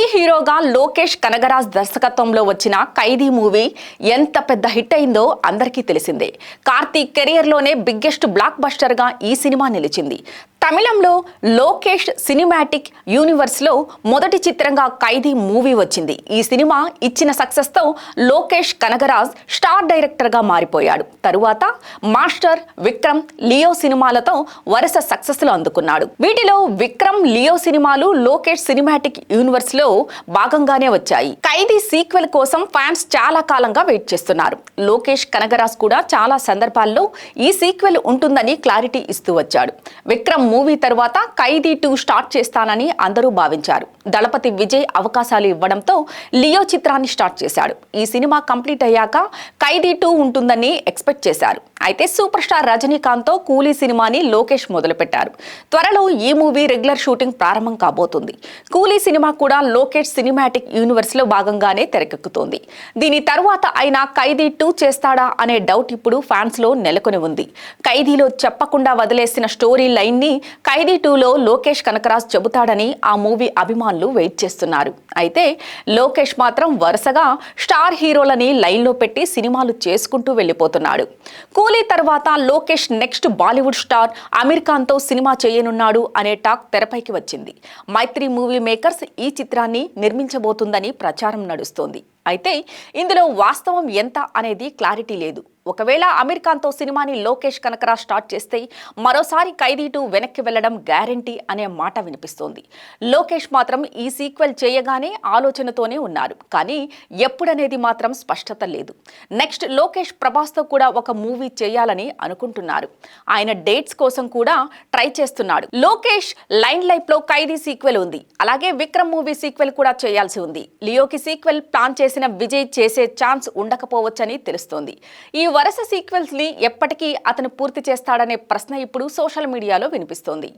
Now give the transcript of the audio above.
మైత్రి హీరోగా లోకేష్ కనగరాజ్ దర్శకత్వంలో వచ్చిన ఖైదీ మూవీ ఎంత పెద్ద హిట్ అయిందో అందరికీ తెలిసిందే. కార్తీక్ కెరియర్లోనే బిగ్గెస్ట్ బ్లాక్ బస్టర్గా ఈ సినిమా నిలిచింది. తమిళంలో లోకేష్ సినిమాటిక్ యూనివర్స్లో మొదటి చిత్రంగా ఖైదీ మూవీ వచ్చింది. ఈ సినిమా ఇచ్చిన సక్సెస్తో లోకేష్ కనగరాజ్ స్టార్ డైరెక్టర్గా మారిపోయాడు. తరువాత మాస్టర్ విక్రమ్ లియో సినిమాలతో వరుస సక్సెస్లు అందుకున్నాడు. వీటిలో విక్రమ్ లియో సినిమాలు లోకేష్ సినిమాటిక్ యూనివర్స్లో భాగంగానే వచ్చాయి. ఖైదీ సీక్వెల్ కోసం ఫ్యాన్స్ చాలా కాలంగా వెయిట్ చేస్తున్నారు. లోకేష్ కనగరాజ్ కూడా చాలా సందర్భాల్లో ఈ సీక్వెల్ ఉంటుందని క్లారిటీ ఇస్తూ వచ్చాడు. విక్రమ్ మూవీ తర్వాత ఖైదీ టూ స్టార్ట్ చేస్తానని అందరూ భావించారు. దళపతి విజయ్ అవకాశాలు ఇవ్వడంతో లియో చిత్రాన్ని స్టార్ట్ చేశాడు. ఈ సినిమా కంప్లీట్ అయ్యాక ఖైదీ టూ ఉంటుందని ఎక్స్పెక్ట్ చేశారు. అయితే సూపర్ స్టార్ రజనీకాంత్తో కూలీ సినిమాని లోకేష్ మొదలుపెట్టారు. త్వరలో ఈ మూవీ రెగ్యులర్ షూటింగ్ ప్రారంభం కాబోతుంది. కూలీ సినిమా కూడా లోకేష్ సినిమాటిక్ యూనివర్స్లో భాగంగానే తెరకెక్కుతోంది. దీని తర్వాత అయిన ఖైదీ టూ చేస్తాడా అనే డౌట్ ఇప్పుడు ఫ్యాన్స్లో నెలకొని ఉంది. ఖైదీలో చెప్పకుండా వదిలేసిన స్టోరీ లైన్ని ఖైదీ టూలో లోకేష్ కనకరాజ్ చెబుతాడని ఆ మూవీ అభిమానులు వెయిట్ చేస్తున్నారు. అయితే లోకేష్ మాత్రం వరుసగా స్టార్ హీరోలని లైన్లో పెట్టి సినిమాలు చేసుకుంటూ వెళ్ళిపోతున్నాడు. కూలీ తర్వాత Lokesh next Bollywood star Aamir ఖాన్తో cinema చేయనున్నాడు అనే టాక్ తెరపైకి వచ్చింది. మైత్రి మూవీ మేకర్స్ ఈ చిత్రాన్ని నిర్మించబోతుందని ప్రచారం నడుస్తోంది. అయితే ఇందులో వాస్తవం ఎంత అనేది క్లారిటీ లేదు. ఒకవేళ అమీర్ ఖాన్తో సినిమాని లోకేష్ కనకరా స్టార్ట్ చేస్తే మరోసారి ఖైదీటూ వెనక్కి వెళ్ళడం గ్యారంటీ అనే మాట వినిపిస్తోంది. లోకేష్ మాత్రం ఈ సీక్వెల్ చేయగానే ఆలోచనతోనే ఉన్నారు. కానీ ఎప్పుడనేది మాత్రం స్పష్టత లేదు. నెక్స్ట్ లోకేష్ ప్రభాస్తో కూడా ఒక మూవీ చేయాలని అనుకుంటున్నారు. ఆయన డేట్స్ కోసం కూడా ట్రై చేస్తున్నాడు. లోకేష్ లైన్ లైఫ్లో ఖైదీ సీక్వెల్ ఉంది. అలాగే విక్రమ్ మూవీ సీక్వెల్ కూడా చేయాల్సి ఉంది. లియోకి సీక్వెల్ ప్లాన్ చేసి చేసిన విజయ్ చేసే ఛాన్స్ ఉండకపోవచ్చని తెలుస్తోంది. ఈ వరుస సీక్వెల్స్ని ఎప్పటికీ అతను పూర్తి చేస్తాడనే ప్రశ్న ఇప్పుడు సోషల్ మీడియాలో వినిపిస్తోంది.